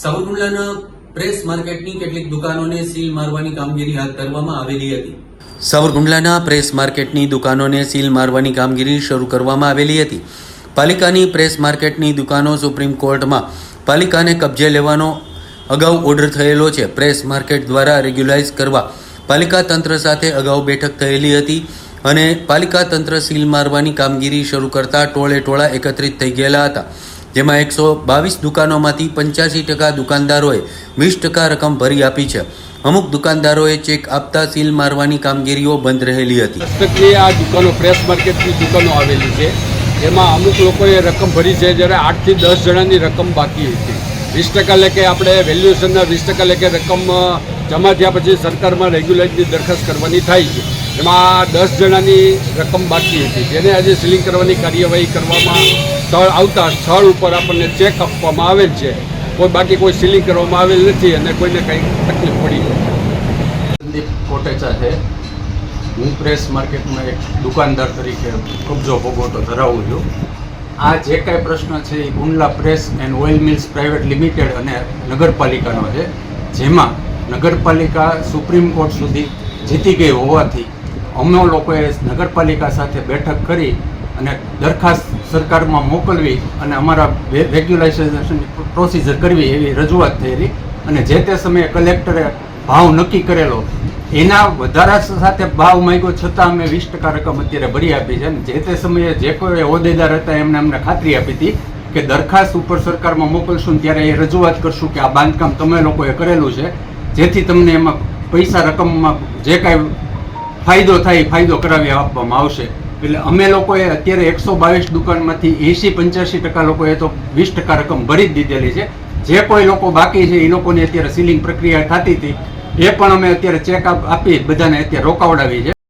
સાવરકુંડલાના press માર્કેટની કેટલીક દુકાનોને seal મારવાની કામગીરી હાથ ધરવામાં આવેલી હતી. સાવરકુંડલાના પ્રેસ માર્કેટની દુકાનોને સીલ મારવાની કામગીરી શરૂ કરવામાં આવેલી હતી. પાલિકાની પ્રેસ માર્કેટની દુકાનો સુપ્રીમ કોર્ટમાં પાલિકાને કબજે લેવાનો અગાઉ ઓર્ડર થયેલો છે. પ્રેસ માર્કેટ દ્વારા રેગ્યુલાઇઝ કરવા પાલિકા તંત્ર સાથે અગાઉ બેઠક થયેલી હતી અને પાલિકા તંત્ર સીલ મારવાની કામગીરી શરૂ કરતા ટોળે ટોળા એકત્રિત થઈ ગયેલા હતા. જેમાં એકસો બાવીસ દુકાનોમાંથી પંચ્યાસી ટકા દુકાનદારોએ વીસ ટકા રકમ ભરી આપી છે. અમુક દુકાનદારોએ ચેક આપતા સીલ મારવાની કામગીરીઓ બંધ રહેલી હતી. સ્પેશિયલી આ દુકાનો ફ્રેશ માર્કેટની દુકાનો આવેલી છે. એમાં અમુક લોકોએ રકમ ભરી છે, જ્યારે આઠથી દસ જણાની રકમ બાકી હતી. વીસ ટકા લેખે આપણે વેલ્યુએશનના વીસ ટકા લેખે રકમ જમા થયા પછી સરકારમાં રેગ્યુલેટની દરખાસ્ત કરવાની થાય છે. એમાં દસ જણાની રકમ બાકી હતી. જેને આજે સીલિંગ કરવાની કાર્યવાહી કરવામાં સ્થળ આવતા સ્થળ ઉપર આપણને ચેક આપવામાં આવેલ છે. કોઈ બાકી કોઈ સીલિંગ કરવામાં આવેલ નથી અને કોઈને કંઈ તકલીફ પડી સંદીપ કોટેચા છે. હું પ્રેસ માર્કેટમાં એક દુકાનદાર તરીકે કબજો ભોગવટો ધરાવું છું. આ જે કાંઈ પ્રશ્ન છે એ Gundla press and oil mills private limited અને નગરપાલિકાનો છે. જેમાં નગરપાલિકા સુપ્રીમ કોર્ટ સુધી જીતી ગઈ હોવાથી અમે લોકોએ નગરપાલિકા સાથે બેઠક કરી અને દરખાસ્ત સરકારમાં મોકલવી અને અમારા રેગ્યુલાઇઝેશન પ્રોસિજર કરવી એવી રજૂઆત થયેલી. અને જે તે સમયે કલેક્ટરે ભાવ નક્કી કરેલો, એના વધારા સાથે ભાવ માંગ્યો છતાં અમે વીસ ટકા રકમ અત્યારે ભરી આપી છે. અને જે તે સમયે જે કોઈ હોદ્દેદાર હતા એમને અમને ખાતરી આપી હતી કે દરખાસ્ત ઉપર સરકારમાં મોકલશું ત્યારે એ રજૂઆત કરશું કે આ બાંધકામ તમે લોકોએ કરેલું છે. જેથી તમને એમાં પૈસા રકમમાં જે કાંઈ ફાયદો થાય ફાયદો કરાવી આપવામાં આવશે. એટલે અમે લોકોએ અત્યારે એકસો બાવીસ દુકાનમાંથી એંસી પંચ્યાસી ટકા લોકોએ તો વીસ ટકા રકમ ભરી જ દીધેલી છે. જે કોઈ લોકો બાકી છે, એ લોકોની અત્યારે સીલિંગ પ્રક્રિયા થતી હતી, એ પણ અમે અત્યારે ચેક આપી, બધાને અત્યારે રોકાવડાવી છે.